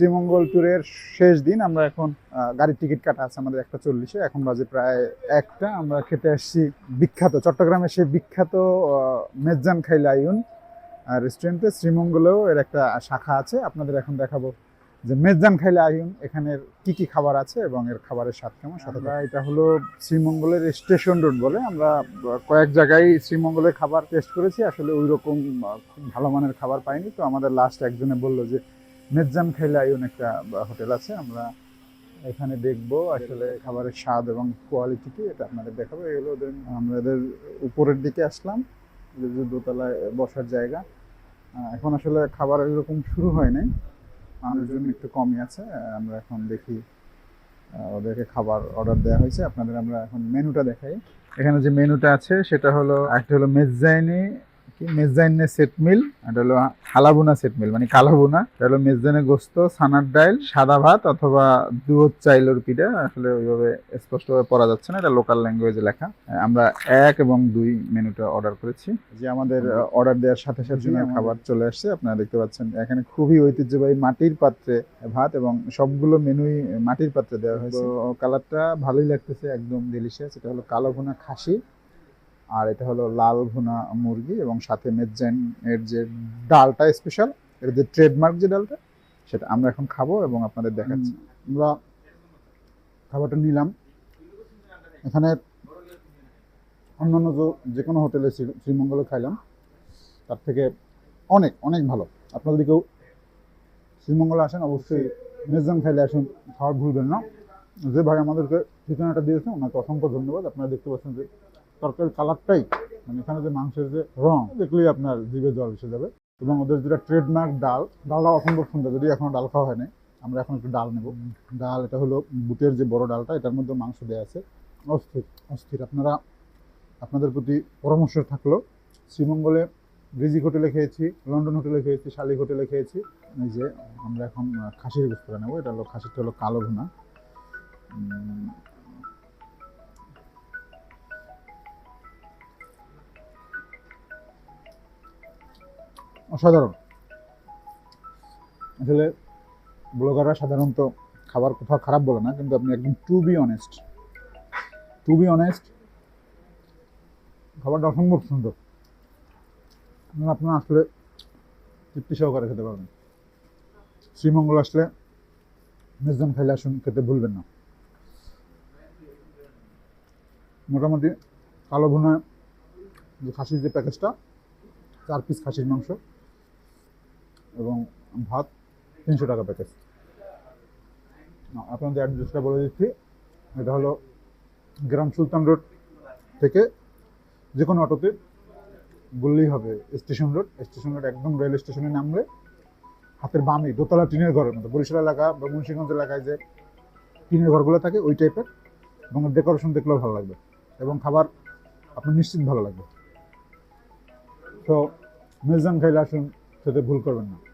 শ্রীমঙ্গল ট্যুরের শেষ দিন আমরা এখন গাড়ির টিকিট কাটা আছে আমাদের একটা চল্লিশে। এখন বাজে প্রায় একটা। আমরা খেতে আসছি বিখ্যাত চট্টগ্রামের সেই বিখ্যাত আহ, মেজ্জান খাইল আইন রেস্টুরেন্টে শ্রীমঙ্গলেও এর একটা শাখা আছে। আপনাদের এখন দেখাবো যে মেজ্জান খাইলে আইন এখানের কি কি খাবার আছে এবং এর খাবারের স্বাদ কেমন সাথে এটা হলো শ্রীমঙ্গলের স্টেশন রোড বলে। আমরা কয়েক জায়গায় শ্রীমঙ্গলের খাবার টেস্ট করেছি। আসলে ওই রকম খুব ভালো মানের খাবার পাইনি। তো আমাদের লাস্ট একজনে বলল যে মেজ্জান খাইলে আইন একটা হোটেল আছে, আমরা এখানে দেখব আসলে খাবারের স্বাদ এবং কোয়ালিটি কি, এটা আপনাদের দেখাবো। এগুলো ওদের আমাদের উপরের দিকে আসলাম যে দোতলায় বসার জায়গা। এখন আসলে খাবার এরকম শুরু হয় নাই, মানুষজন একটু কমই আছে, আমরা এখন দেখি ওদেরকে খাবার অর্ডার দেওয়া হয়েছে। আপনাদের আমরা এখন মেনুটা দেখাই। এখানে যে মেনুটা আছে, সেটা হলো একটা হলো মেজাইনি মেজাইনে সেট মিল এটা হলো হালাবুনা সেট মিল মানে কালাবুনা এটা হলো মেজাইনে গোস্ত সানার ডাইল সাদা ভাত অথবা দুধ চাইলের পিঠা আসলে ওইভাবে স্পষ্টভাবে পড়া যাচ্ছে না এটা লোকাল ল্যাঙ্গুয়েজে লেখা। আমরা এক এবং দুই মেনুটা অর্ডার করেছি। যে আমাদের অর্ডার দেওয়ার সাথে সাথে খাবার চলে আসছে। আপনারা দেখতে পাচ্ছেন এখানে খুবই ঐতিহ্যবাহী মাটির পাত্রে ভাত এবং সবগুলো মেনুই মাটির পাত্রে দেওয়া হয়েছে। কালারটা ভালোই লাগতেছে একদম ডিলিশিয়াস এটা হলো কালো ভুনা খাসি। আর এটা হলো লাল ভুনা মুরগি এবং সাথে মেজাইন এর যে ডালটা স্পেশাল এর যে ট্রেডমার্ক যে ডালটা সেটা আমরা এখন খাব এবং আপনাদের দেখাচ্ছি। আমরা খাবারটা নিলাম। এখানে অন্যান্য যে- যে কোনো হোটেলে শ্রী- শ্রীমঙ্গলে খাইলাম। তার থেকে অনেক অনেক ভালো। আপনারা যদি কেউ শ্রীমঙ্গলে আসেন অবশ্যই মেজান খাইলে আসুন খাবার ভুলবেন না। যে ভাই আমাদেরকে ঠিকানাটা দিয়েছে ওনাকে অসংখ্য ধন্যবাদ। আপনারা দেখতে পাচ্ছেন যে তরকারির কালারটাই মানে এখানে যে মাংসের যে রং, দেখলেই আপনার জিভে জল এসে যাবে। এবং ওদের যেটা ট্রেডমার্ক ডাল, ডালটা অসম্ভব সুন্দর যদি এখনও ডাল খাওয়া হয়নি, আমরা এখন একটু ডাল নেব। ডাল, এটা হলো বুটের যে বড় ডালটা, এটার মধ্যে মাংস দেওয়া আছে। অস্থির অস্থির। আপনারা, আপনাদের প্রতি পরামর্শ থাকল, শ্রীমঙ্গলে ব্রিজিক হোটেলে খেয়েছি, লন্ডন হোটেলে খেয়েছি, শালিক হোটেলে খেয়েছি। এই যে, আমরা এখন খাসির গোস্তটা নেব এটা হলো, খাসিরটা হলো কালো ভুনা। অসাধারণ। আসলে ব্লগাররা সাধারণত খাবার কোথাও খারাপ বলে না, কিন্তু আপনি একদম to be honest to be honest খাবারটা অসম্ভব সুন্দর। আপনারা আসলে তৃপ্তি সহকারে খেতে পারবেন। শ্রীমঙ্গল আসলে মেজদান খাইলে আসুন, খেতে ভুলবেন না। মোটামুটি কালো ভুনা যে খাসির যে প্যাকেজটা চার পিস খাসির মাংস। এবং ভাত তিনশো টাকা প্যাকেজ আপনাদের অ্যাড্রেসটা বলে দিচ্ছি। এটা হলো গ্রাম সুলতান রোড থেকে যে কোনো অটোতে বললেই হবে, স্টেশন রোড। স্টেশন রোড একদম রেল স্টেশনে নামলে হাতের বামে দোতলা টিনের ঘরের মতো, বরিশাল এলাকা বা মুন্সিগঞ্জ এলাকায় যে টিনের ঘরগুলো থাকে, ওই টাইপের এবং ডেকোরেশন দেখলেও ভালো লাগবে এবং খাবার আপনার নিশ্চিত ভালো লাগবে। তো মেজান খাইলে আসুন খেতে ভুল করবেন না।